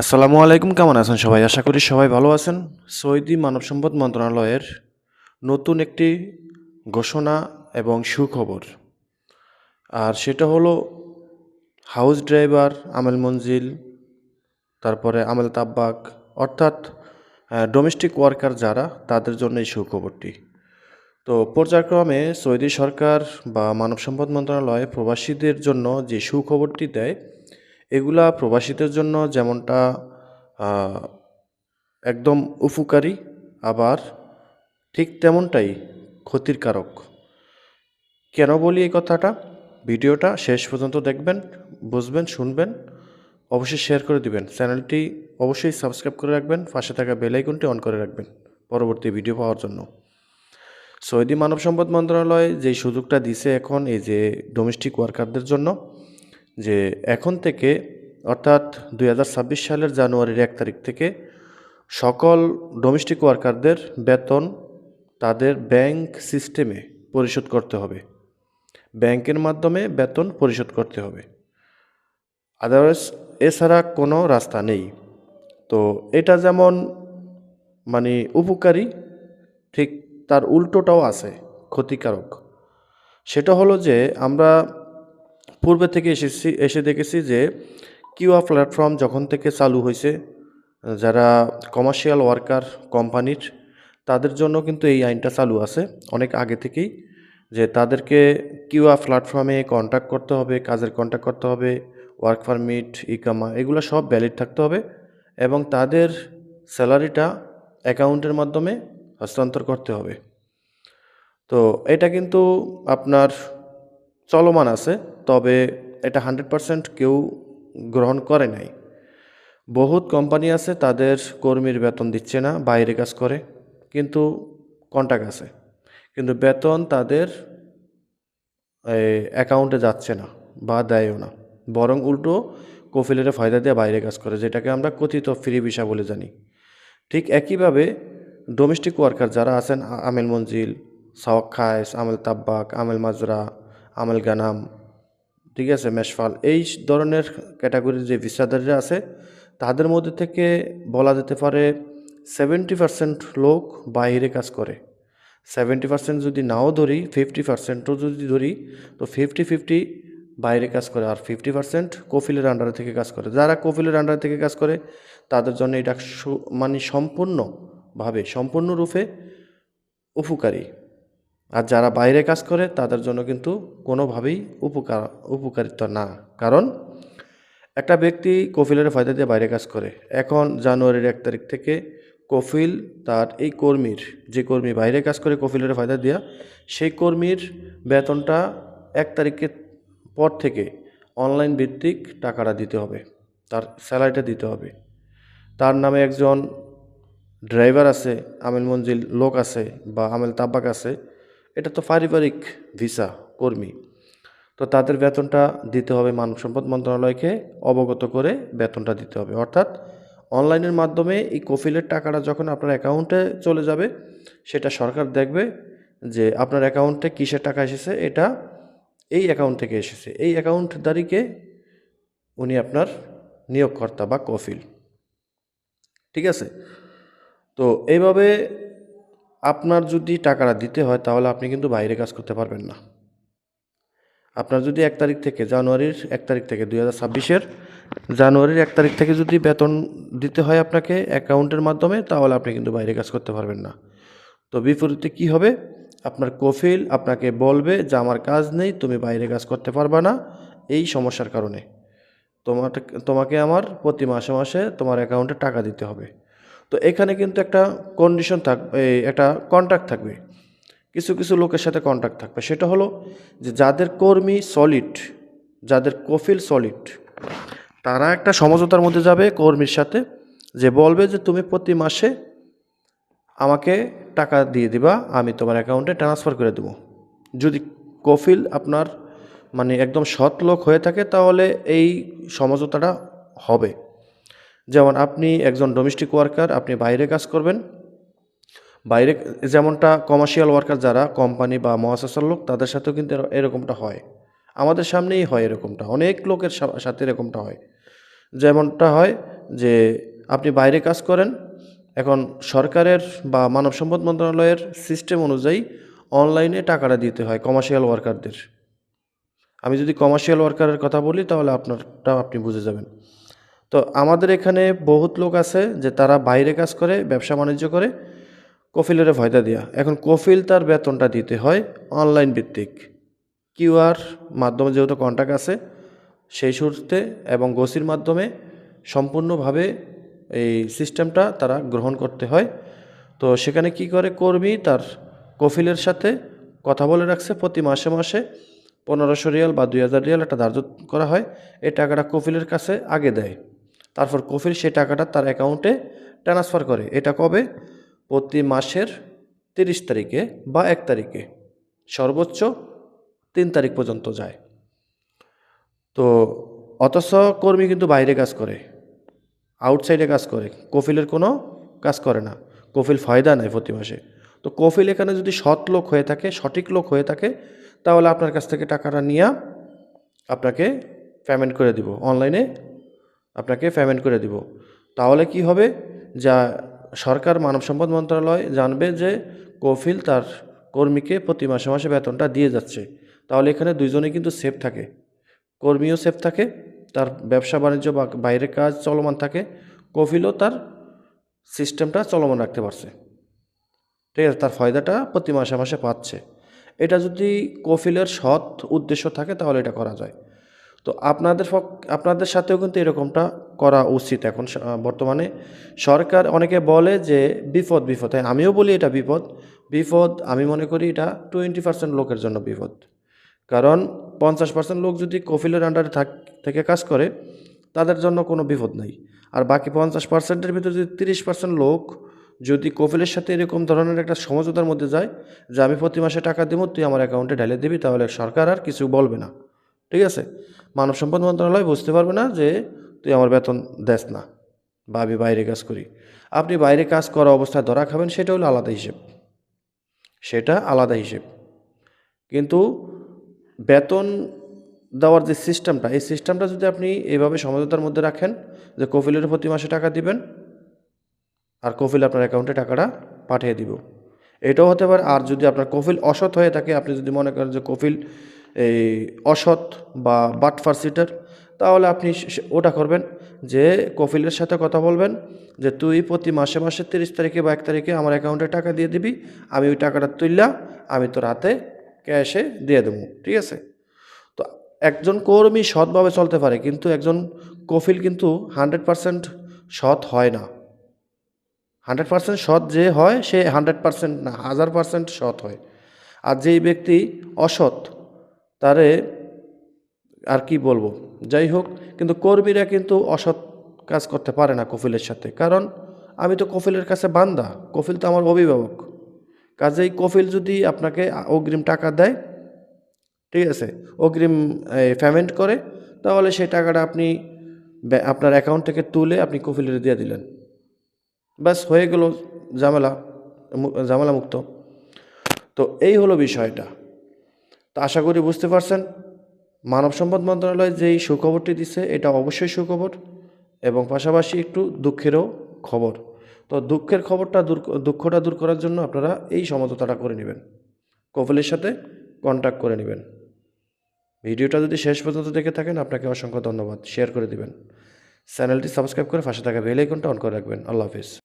আসসালামু আলাইকুম, কেমন আছেন সবাই? আশা করি সবাই ভালো আছেন। সৌদি মানব সম্পদ মন্ত্রণালয়ের নতুন একটি ঘোষণা এবং সুখবর। আর সেটা হলো, হাউস ড্রাইভার আমেল মঞ্জিল, তারপরে আমেল তাব্বাক, অর্থাৎ ডোমেস্টিক ওয়ার্কার যারা, তাদের জন্য এই সুখবরটি। তো পর্যায়ক্রমে সৌদি সরকার বা মানব সম্পদ মন্ত্রণালয় প্রবাসীদের জন্য যে সুখবরটি দেয় এগুলা প্রবাসীদের জন্য যেমনটা একদম উপকারী, আবার ঠিক তেমনটাই ক্ষতির কারক কেন বলি এই কথাটা? ভিডিওটা শেষ পর্যন্ত দেখবেন, বুঝবেন, শুনবেন, অবশ্যই শেয়ার করে দিবেন। চ্যানেলটি অবশ্যই সাবস্ক্রাইব করে রাখবেন, পাশে থাকা বেল আইকনটি অন করে রাখবেন পরবর্তী ভিডিও পাওয়ার জন্য। সৌদি মানব সম্পদ মন্ত্রণালয় যে সুযোগটা দিছে এখন, এই যে ডোমেস্টিক ওয়ার্কারদের জন্য যে এখন থেকে, অর্থাৎ দু হাজার ছাব্বিশ সালের জানুয়ারির এক তারিখ থেকে, সকল ডোমেস্টিক ওয়ার্কারদের বেতন তাদের ব্যাংক সিস্টেমে পরিশোধ করতে হবে। ব্যাংকের মাধ্যমে বেতন পরিশোধ করতে হবে। আদারওয়াইজ এছাড়া কোনো রাস্তা নেই। তো এটা যেমন মানে উপকারী, ঠিক তার উল্টোটাও আছে, ক্ষতিকারক। সেটা হলো যে আমরা পূর্বে থেকে এসেছি, এসে দেখেছি যে কিউআ প্ল্যাটফর্ম যখন থেকে চালু হয়েছে, যারা কমার্শিয়াল ওয়ার্কার কোম্পানির তাদের জন্য কিন্তু এই আইনটা চালু আছে। অনেক আগে থেকেই যে তাদেরকে কিউআ প্ল্যাটফর্মে কন্ট্যাক্ট করতে হবে, কাজের কন্ট্যাক্ট করতে হবে ওয়ার্ক পারমিট ইকামা এগুলো সব ভ্যালিড থাকতে হবে এবং তাদের স্যালারিটা অ্যাকাউন্টের মাধ্যমে হস্তান্তর করতে হবে। তো এটা কিন্তু আপনার চলমান আছে। তবে এটা হান্ড্রেড পারসেন্ট কেউ গ্রহণ করে নাই। বহুত কোম্পানি আছে তাদের কর্মীর বেতন দিচ্ছে না, বাইরে কাজ করে, কিন্তু কন্ট্যাক্ট আছে। কিন্তু বেতন তাদের অ্যাকাউন্টে যাচ্ছে না বা দেয়ও না। বরং উল্টো কফিলের ফায়দা দিয়ে বাইরে কাজ করে, যেটাকে আমরা কথিত ফ্রি ভিসা বলে জানি। ঠিক একইভাবে ডোমেস্টিক ওয়ার্কার যারা আছেন আমেল মঞ্জিল, সাওয়াক খায়েস, আমেল তাব্বাক, আমেল মাজরা, আমেল গানাম ঠিক আছে, মেশফাল। এই ধরনের ক্যাটাগরির যে ভিসাদাররা আছে, তাদের মধ্যে থেকে বলা যেতে পারে সেভেন্টি পার্সেন্ট লোক বাইরে কাজ করে। সেভেন্টি পার্সেন্ট যদি নাও ধরি ফিফটি পার্সেন্টও যদি ধরি, তো ফিফটি ফিফটি বাইরে কাজ করে আর ফিফটি পার্সেন্ট কফিলের আন্ডারে থেকে কাজ করে। যারা কফিলের আন্ডারে থেকে কাজ করে, তাদের জন্য এটা মানে সম্পূর্ণভাবে, সম্পূর্ণরূপে উপকারী। আর যারা বাইরে কাজ করে, তাদের জন্য কিন্তু কোনোভাবেই উপকার, উপকারিত না। কারণ একটা ব্যক্তি কফিলের ফায়দা দিয়ে বাইরে কাজ করে। এখন জানুয়ারির এক তারিখ থেকে কফিল তার এই কর্মীর, যে কর্মী বাইরে কাজ করে কফিলের ফায়দা দেওয়া সেই কর্মীর বেতনটা এক তারিখের পর থেকে অনলাইন ভিত্তিক টাকাটা দিতে হবে। তার স্যালারিটা দিতে হবে। তার নামে একজন ড্রাইভার আছে আমেল মঞ্জিল লোক আছে বা আমেল তাব্বাক আছে। এটা তো পারিবারিক ভিসা, কর্মী। তো তাদের বেতনটা দিতে হবে মানব সম্পদ মন্ত্রণালয়কে অবগত করে বেতনটা দিতে হবে। অর্থাৎ অনলাইনের মাধ্যমে এই কফিলের টাকাটা যখন আপনার অ্যাকাউন্টে চলে যাবে, সেটা সরকার দেখবে যে আপনার অ্যাকাউন্টে কিসের টাকা এসেছে, এটা এই অ্যাকাউন্ট থেকে এসেছে। এই অ্যাকাউন্ট অ্যাকাউন্টদারিকে উনি আপনার নিয়োগকর্তা বা কফিল। ঠিক আছে? তো এইভাবে আপনার যদি টাকাটা দিতে হয়, তাহলে আপনি কিন্তু বাইরে কাজ করতে পারবেন না। আপনার যদি এক তারিখ থেকে জানুয়ারির এক তারিখ থেকে দুই হাজার ছাব্বিশের জানুয়ারির এক তারিখ থেকে যদি বেতন দিতে হয় আপনাকে অ্যাকাউন্টের মাধ্যমে, তাহলে আপনি কিন্তু বাইরে কাজ করতে পারবেন না। তো বিপরীতে কি হবে? আপনার কফিল আপনাকে বলবে যে, আমার কাজ নেই, তুমি বাইরে কাজ করতে পারবা না। এই সমস্যার কারণে। তোমার তোমাকে আমার প্রতি মাসে মাসে তোমার অ্যাকাউন্টে টাকা দিতে হবে। তো এখানে কিন্তু একটা কন্ডিশন থাকবে একটা কন্ট্রাক্ট থাকবে। কিছু কিছু লোকের সাথে কন্ট্যাক্ট থাকবে। সেটা হলো যে যাদের কর্মী সলিড যাদের কফিল সলিড তারা একটা সমঝোতার মধ্যে যাবে কর্মীর সাথে যে বলবে যে তুমি প্রতি মাসে আমাকে টাকা দিয়ে দিবা, আমি তোমার অ্যাকাউন্টে ট্রান্সফার করে দেবো। যদি কফিল আপনার মানে একদম সৎ লোক হয়ে থাকে তাহলে এই সমঝোতাটা হবে। যেমন আপনি একজন ডোমেস্টিক ওয়ার্কার আপনি বাইরে কাজ করবেন। বাইরে, যেমনটা কমার্শিয়াল ওয়ার্কার যারা কোম্পানি বা মহাশাসার লোক, তাদের সাথেও কিন্তু এরকমটা হয়। আমাদের সামনেই হয় এরকমটা, অনেক লোকের সাথে এরকমটা হয়। যেমনটা হয় যে, আপনি বাইরে কাজ করেন, এখন সরকারের বা মানব সম্পদ মন্ত্রণালয়ের সিস্টেম অনুযায়ী অনলাইনে টাকাটা দিতে হয় কমার্শিয়াল ওয়ার্কারদের আমি যদি কমার্শিয়াল ওয়ার্কারের কথা বলি, তাহলে আপনারটা আপনি বুঝে যাবেন। তো আমাদের এখানে বহুত লোক আছে যে তারা বাইরে কাজ করে, ব্যবসা বাণিজ্য করে, কফিলের ফয়দা দেওয়া এখন কফিল তার বেতনটা দিতে হয় অনলাইন ভিত্তিক। কিউআর মাধ্যমে যেহেতু কন্ট্যাক্ট আছে, সেই সূত্রে এবং গোসির মাধ্যমে সম্পূর্ণভাবে এই সিস্টেমটা তারা গ্রহণ করতে হয়। তো সেখানে কি করে কর্মী তার কফিলের সাথে কথা বলে রাখছে, প্রতি মাসে মাসে পনেরোশো রিয়াল বা দুই হাজার রিয়াল একটা ধার্য করা হয়, এই টাকাটা কফিলের কাছে আগে দেয়। তারপর কফিল সেই টাকাটা তার অ্যাকাউন্টে ট্রান্সফার করে। এটা কবে? প্রতি মাসের তিরিশ তারিখে বা এক তারিখে। সর্বোচ্চ তিন তারিখ পর্যন্ত যায়। তো অথচ কর্মী কিন্তু বাইরে কাজ করে আউটসাইডে কাজ করে, কফিলের কোনো কাজ করে না। কফিল ফায়দা নেয় প্রতি মাসে। তো কফিল এখানে যদি সৎ লোক হয়ে থাকে, সঠিক লোক হয়ে থাকে, তাহলে আপনার কাছ থেকে টাকাটা নিয়ে আপনাকে পেমেন্ট করে দিব অনলাইনে আপনাকে পেমেন্ট করে দিব। তাহলে কি হবে? যা সরকার মানব সম্পদ মন্ত্রণালয় জানবে যে কফিল তার কর্মীকে প্রতি মাসে মাসে বেতনটা দিয়ে যাচ্ছে। তাহলে এখানে দুইজনেই কিন্তু সেফ থাকে। কর্মীও সেফ থাকে, তার ব্যবসা বাণিজ্য বা বাইরের কাজ চলমান থাকে, কফিলও তার সিস্টেমটা চলমান রাখতে পারছে। ঠিক আছে, তার ফায়দাটা প্রতি মাসে মাসে পাচ্ছে। এটা যদি কফিলের সৎ উদ্দেশ্য থাকে তাহলে এটা করা যায়। তো আপনাদের আপনাদের সাথেও কিন্তু এরকমটা করা উচিত এখন বর্তমানে। সরকার অনেকে বলে যে বিপদ বিপদ। হ্যাঁ আমিও বলি এটা বিপদ। বিপদ, আমি মনে করি এটা টোয়েন্টি পার্সেন্ট লোকের জন্য বিপদ। কারণ পঞ্চাশ পার্সেন্ট লোক যদি কফিলের আন্ডারে থাক, থেকে কাজ করে, তাদের জন্য কোনো বিপদ নেই। আর বাকি পঞ্চাশ পার্সেন্টের ভিতরে যদি তিরিশ পার্সেন্ট লোক যদি কফিলের সাথে এরকম ধরনের একটা সমঝোতার মধ্যে যায়, যে আমি প্রতি মাসে টাকা দেবো, তুই আমার অ্যাকাউন্টে ঢেলে দিবি, তাহলে সরকার আর কিছু বলবে না। ঠিক আছে? মানব সম্পদ মন্ত্রণালয় বুঝতে পারবে না যে তুই আমার বেতন দেস না বা আমি বাইরে কাজ করি। আপনি বাইরে কাজ করা অবস্থায় ধরা খাবেন, সেটা হলো আলাদা হিসেব। সেটা আলাদা হিসেব। কিন্তু বেতন দেওয়ার যে সিস্টেমটা, এই সিস্টেমটা যদি আপনি এইভাবে সমঝোতার মধ্যে রাখেন যে কফিলের প্রতি মাসে টাকা দিবেন আর কফিল আপনার অ্যাকাউন্টে টাকাটা পাঠিয়ে দিব। এটাও হতে পারে, আর যদি আপনার কফিল অসৎ হয়ে থাকে, আপনি যদি মনে করেন যে কফিল এই অসৎ বা বাটফার সিটার, তাহলে আপনি ওটা করবেন যে কফিলের সাথে কথা বলবেন যে তুই প্রতি মাসে মাসে তিরিশ তারিখে বা এক তারিখে আমার অ্যাকাউন্টে টাকা দিয়ে দিবি, আমি ওই টাকাটা তুললা আমি তোর হাতে ক্যাশে দিয়ে দেবো, ঠিক আছে? তো একজন কর্মী সৎভাবে চলতে পারে, কিন্তু একজন কফিল কিন্তু হান্ড্রেড পারসেন্ট সৎ হয় না। হান্ড্রেড পার্সেন্ট সৎ যে হয়, সে হান্ড্রেড পার্সেন্ট না, হাজার পার্সেন্ট সৎ হয়। আর যেই ব্যক্তি অসৎ তারে আর কি বলব? যাই হোক, কিন্তু কর্মীরা কিন্তু অসৎ কাজ করতে পারে না কফিলের সাথে। কারণ, আমি তো কফিলের কাছে বান্দা। কফিল তো আমার অভিভাবক। কাজেই কফিল যদি আপনাকে অগ্রিম টাকা দেয়, ঠিক আছে, অগ্রিম পেমেন্ট করে, তাহলে সেই টাকাটা আপনি আপনার অ্যাকাউন্ট থেকে তুলে আপনি কফিলের দিয়ে দিলেন। ব্যাস, হয়ে গেল ঝামেলা ঝামেলা মুক্ত তো এই হলো বিষয়টা। তো আশা করি বুঝতে পারছেন, মানব সম্পদ মন্ত্রণালয় যেই সুখবরটি দিছে, এটা অবশ্যই সুখবর এবং পাশাপাশি একটু দুঃখেরও খবর। তো দুঃখের খবরটা দূর, দুঃখটা দূর করার জন্য আপনারা এই সমঝোতাটা করে নেবেন। কপিলের সাথে কন্ট্যাক্ট করে নেবেন। ভিডিওটা যদি শেষ পর্যন্ত দেখে থাকেন, আপনাকে অসংখ্য ধন্যবাদ। শেয়ার করে দিবেন। চ্যানেলটি সাবস্ক্রাইব করে পাশে থাকা বেল আইকনটা অন করে রাখবেন। আল্লাহ হাফিজ।